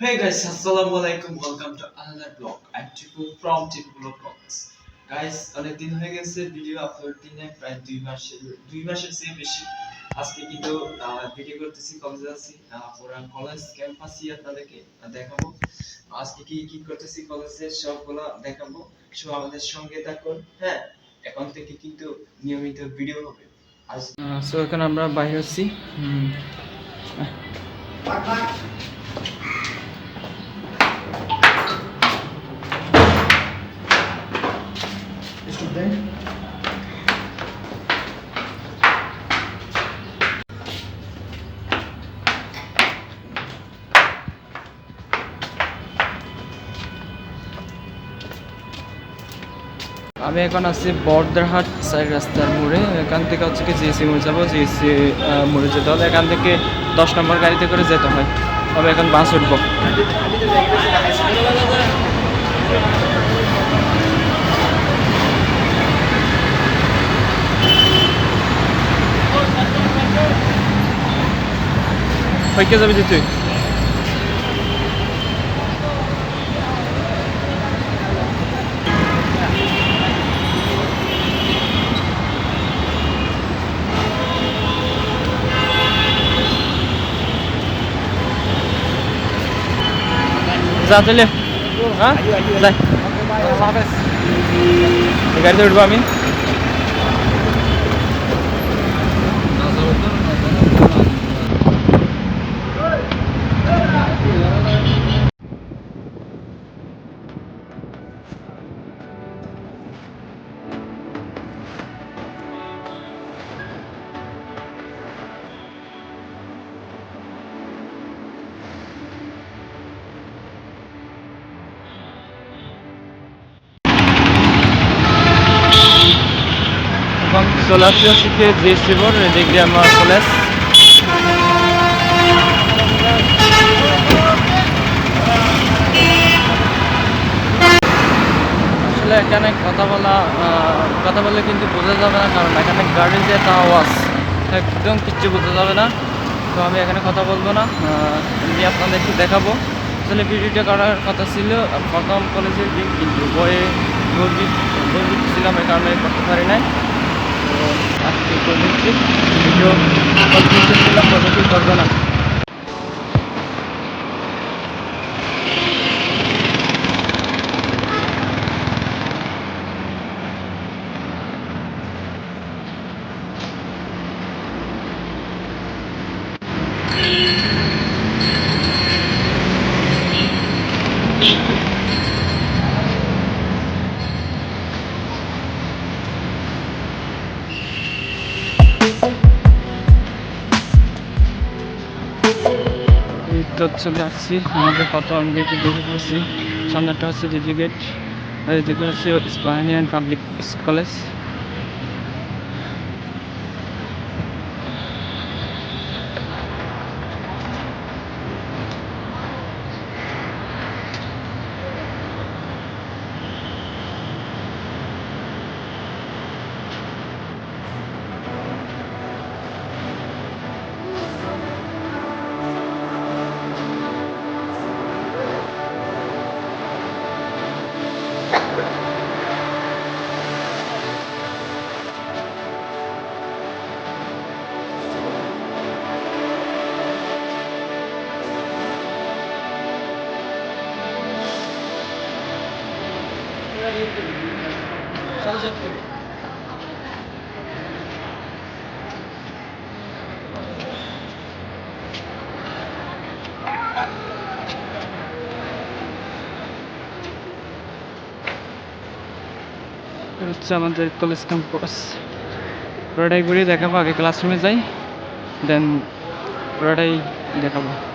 Hey guys, assalamu alaikum. Welcome to another vlog. I'm Tipu from Tipu Vlog Vlogs. Guys, অনেকদিন হয়ে গেছে video upload দিনে প্রায় দুই মাসের দুই মাসের চেয়ে বেশি। আজকে কিন্তু ভিডিও করতেছি কলেজে আছি। পুরা কলেজ ক্যাম্পাসই আপনাদেরকে দেখাবো। আজকে কি কি করতেছি কলেজের সবগুলো দেখাবো। সো আমাদের সঙ্গে থাকুন হ্যাঁ? এখন থেকে কিন্তু নিয়মিত ভিডিও হবে। আজ এখন আমরা বাইরে আছি? আমি এখন আছি বর্দারহাট সাইড রাস্তার মোড়ে। এখান থেকে হচ্ছে কি জিএসসি মোড়ে যাব। জিএসসি মোড়ে যেতে হলে এখান থেকে দশ নম্বর গাড়িতে করে যেতে হয়। তবে এখন বাস উঠবো। কে যাবি যে তুই যা তাহলে হ্যাঁ যাই এই এখন চলে আসছি হচ্ছে জিএসসি মোড় এদিক আমার কলেজ আসলে এখানে কথা বলা কথা বললে কিন্তু বোঝা যাবে না কারণ এখানে গাড়ির যে একটা আওয়াজ একদম কিচ্ছু বোঝা যাবে না। তো আমি এখানে কথা বলব না আহ, এমনি আপনাদেরকে দেখাবো। আসলে ভিডিওটা করার কথা ছিল প্রথম কলেজের দিন কিন্তু বয়ে গর্বিত ছিলাম এই কারণে করতে পারি নাই। আজকে দিচ্ছি ভিডিও করতে ছিলাম কতটুকু করব না তো চলে আসছি, আমাদের কত আমি দেখে পড়ছি সামনেটা হচ্ছে দিদি গেট আর এদিকে হচ্ছে স্পাইনিয়ান পাবলিক কলেজ হচ্ছে আমাদের কলেজ ক্যাম্পাস পুরোটাই ঘুরে দেখাবো আগে ক্লাসরুমে যাই দেন পুরোটাই দেখাবো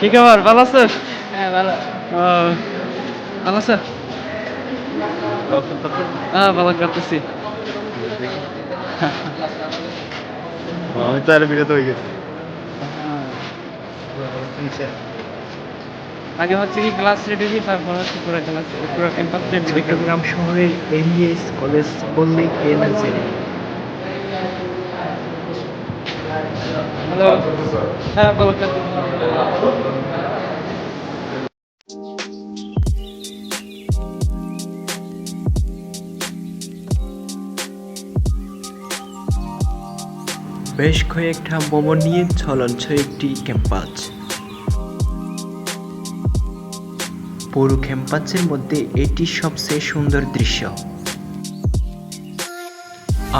কি খবর? ভালো আছো? হ্যাঁ ভালো। ও, ভালো আছো? হ্যাঁ ভালো করতেছি আমি তো আর বিরত হয়ে গেছি। হ্যাঁ। আগে হচ্ছে কি ক্লাস রেডি তারপর হচ্ছে পুরো ক্লাস পুরো ক্যাম্পাস রেডি চট্টগ্রাম শহরের এমবিএস কলেজ বললেই কে না চেনে হ্যালো। হ্যাঁ বলো বেশ কয়েকটা ভবন নিয়ে চলঞ্চ একটি ক্যাম্পাস। পুরো ক্যাম্পাসের মধ্যে এটি সবচেয়ে সুন্দর দৃশ্য।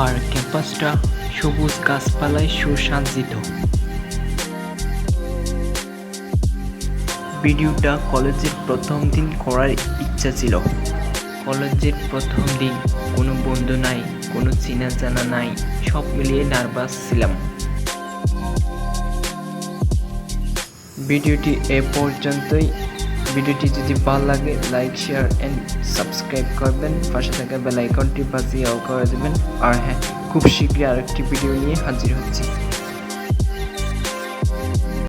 আর ক্যাম্পাসটা সবুজ গাছপালায় সুসজ্জিত। ভিডিওটা কলেজের প্রথম দিন করার ইচ্ছা ছিল। কলেজের প্রথম দিন কোনো বন্ধু নাই, কোনো চেনা জানা নাই, সব মিলিয়ে নার্ভাস ছিলাম। ভিডিওটি এ পর্যন্তই। ভিডিওটি যদি ভালো লাগে লাইক শেয়ার অ্যান্ড সাবস্ক্রাইব করবেন। পাশে থাকা বেল আইকনটি বাজিয়ে করে দেবেন। আর হ্যাঁ খুব শীঘ্রই আরেকটি ভিডিও নিয়ে হাজির হচ্ছি।